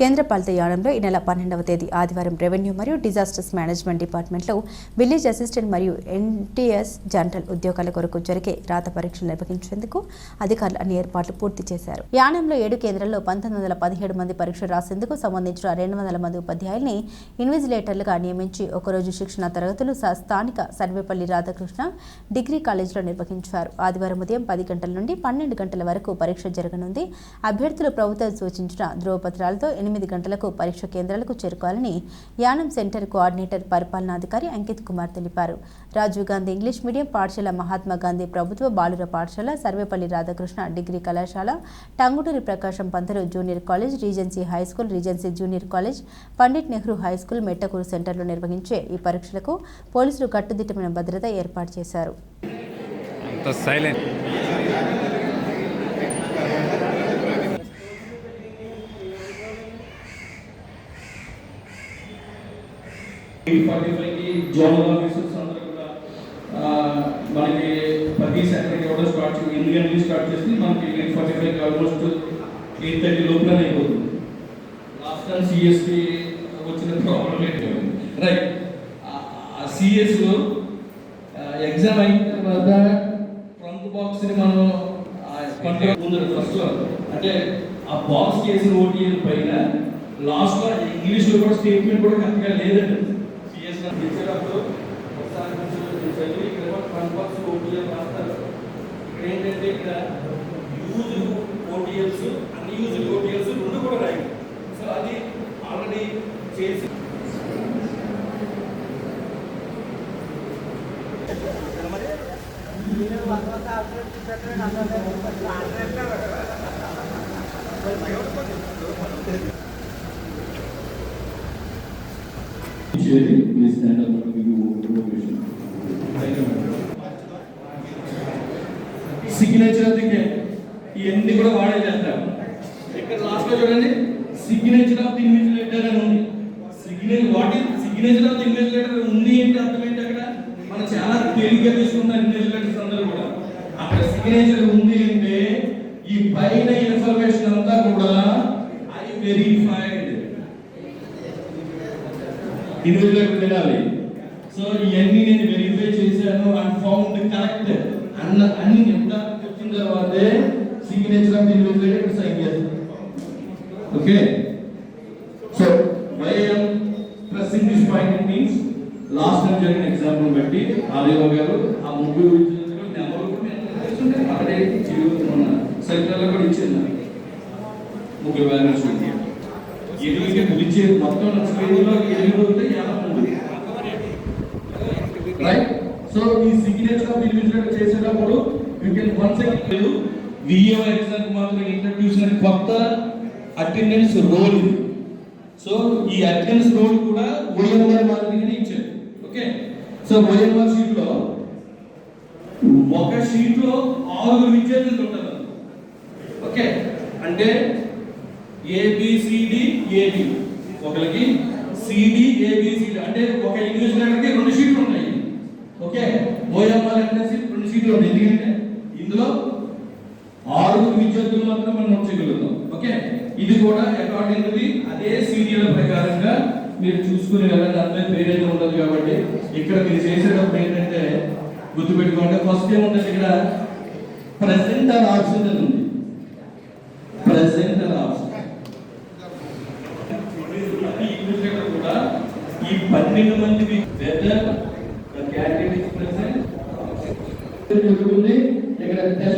కేంద్రపాలిత యానంలో ఈ నెల పన్నెండవ తేదీ ఆదివారం రెవెన్యూ మరియు డిజాస్టర్స్ మేనేజ్మెంట్ డిపార్ట్మెంట్లో విలేజ్ అసిస్టెంట్ మరియు ఎన్టీఎస్ జనరల్ ఉద్యోగాల కొరకు జరిగే రాత పరీక్షలు నిర్వహించేందుకు అధికారులు అన్ని ఏర్పాట్లు పూర్తి చేశారు. యానంలో ఏడు కేంద్రాల్లో పంతొమ్మిది వందల పదిహేడు మంది పరీక్ష రాసేందుకు సంబంధించిన రెండు వందల మంది ఉపాధ్యాయుల్ని ఇన్విజిలేటర్లుగా నియమించి ఒకరోజు శిక్షణ తరగతులు స్థానిక సర్వేపల్లి రాధాకృష్ణ డిగ్రీ కాలేజీలో నిర్వహించారు. ఆదివారం ఉదయం పది గంటల నుండి పన్నెండు గంటల వరకు పరీక్ష జరగనుంది. అభ్యర్థులు ప్రభుత్వం సూచించిన ధ్రువపత్రాలతో ఎనిమిది గంటలకు పరీక్ష కేంద్రాలకు చేరుకోవాలని యానం సెంటర్ కోఆర్డినేటర్ పరిపాలనాధికారి అంకిత్ కుమార్ తెలిపారు. రాజీవ్ గాంధీ ఇంగ్లీష్ మీడియం పాఠశాల మహాత్మా గాంధీ ప్రభుత్వ బాలుర పాఠశాల సర్వేపల్లి రాధాకృష్ణ డిగ్రీ కళాశాల Tanguturi Prakasam Pantulu junior college regency high school regency junior college pandit Nehru high school Mettakuru సెంటర్లో నిర్వహించే ఈ పరీక్షలకు పోలీసులు కట్టుదిట్టమైన భద్రత ఏర్పాటు చేశారు. సైలెంట్ ఫార్టీ ఫైవ్కి జోనల్ ఆఫీసర్స్ అందరూ కూడా మనకి ప్రతి సెకండ్కి కూడా స్టార్ట్ చేసి ఎనిమిది గంటలకి స్టార్ట్ చేసి మనకి ఎయిట్ ఫార్టీ ఫైవ్కి ఆల్మోస్ట్ ఎయిట్ థర్టీ లోపల అయిపోతుంది లాస్ట్ టైం సిఎస్కి వచ్చిన ప్రాబ్లం ఏంటి? రైట్ ఆ సిఎస్లో ఎగ్జామ్ అయిన తర్వాత ట్రంక్ బాక్స్ని మనం కంట్రోల్ ముందు ఫస్ట్ అంటే ఆ బాక్స్ చేసిన ఓటీఎల్ పైన లాస్ట్లో ఇంగ్లీష్లో కూడా స్టేట్మెంట్ కూడా కరెక్ట్గా లేదండి. ఇక్కడ ట్రంక్ ఓటీఎల్ రాస్తారు ఇక్కడ ఏంటంటే ఇక్కడ యూజ్ ఓటీఎల్స్ అన్యూజ్ ఓటీఎల్స్ రెండు కూడా రాయి. సో అది ఆల్రెడీ చేసి ఇచ్చేది మీ స్టాండ్ అప్ మీకు ఇన్ఫర్మేషన్ సిగ్నేచర్ అందుకే. ఇవన్నీ కూడా వాడే చేస్తారు. ఇక్కడ లాస్ట్లో చూడండి. సిగ్నేచర్ ఆఫ్ ది ఇన్విజిలేటర్ అని ఉంది. Signature what is signature of the invigilator ఉంది ఏంటి అర్థం ఏంటి అక్కడ? మనం చాలా తేలిగ్గా తీసుకున్న ఇన్విజిలేటర్స్ అందరూ కూడా. అక్కడ సిగ్నేచర్ ఉంది అంటే ఈ పైన ఇన్ఫర్మేషన్ అంతా కూడా ఐ వెరిఫైడ్ ఇన్విజిలేటర్ వినాలి? సో ఇవన్నీ నేను వెరిఫై చేశాను అండ్ ఫౌండ్ కరెక్ట్ అన్న అన్ని అంటే signature of the signature of invigilator sign చేస్తాను okay? So why I'm pressing this point means last time జరిగిన ఎగ్జాంపుల్ బట్టి ఆదేవ గారు ఆ ముగ్గురు విద్యార్థులు నెంబర్ కూడా సెంటర్లో కూడా ఇచ్చింది ముగ్గురు బ్యానర్స్ ఎనిమిది పిలిచే మొత్తం స్క్రీన్లో ఎనిమిది ఉంటాయి రైట్ సో ఈ సిగ్నేచర్ ఆఫ్ చేసేటప్పుడు you can one second VAO exam మాత్రం ఇంట్రడ్యూస్ అయిన కొత్త అటెండెన్స్ రోల్ ఇది. సో ఈ అటెండెన్స్ రోల్ కూడా ఓఎంఆర్ మాదిరిగానే ఇచ్చారు. ఓకే సో ఓఎంఆర్ షీట్లో ఒక షీట్లో ఆరుగురు విద్యార్థులు ఉంటారు. ఓకే అంటే A B C D A B ఒకరికి C D A B C D అంటే ఒక ఇన్విజిలేటర్కి రెండు సీట్లు ఉన్నాయి ఓకే ఓఎంఆర్ అంటే రెండు సీట్లు ఉన్నాయి ఎందుకంటే ఇందులో ఆరుగురు విద్యార్థులు మాత్రం మనం నోట్ చేయగలుగుతాం. ఓకే? ఇది కూడా అకార్డింగ్ టు ది అదే సీరియల్ ప్రకారంగా మీరు చూసుకుని వెళ్ళండి అందులో అయితే ఉండదు కాబట్టి. ఇక్కడ మీరు చేసేటప్పుడు ఏంటంటే గుర్తుపెట్టుకోండి ఫస్ట్ ఏముంటుంది ఇక్కడ? ప్రెసెంట్ అండ్ ఆప్షన్ అని ఉంది. ప్రెసెంట్ అండ్ ఆప్షన్ కూడా ఈ పన్నెండు మంది వెదర్ క్యాండిడేట్ ప్రెసెంట్ that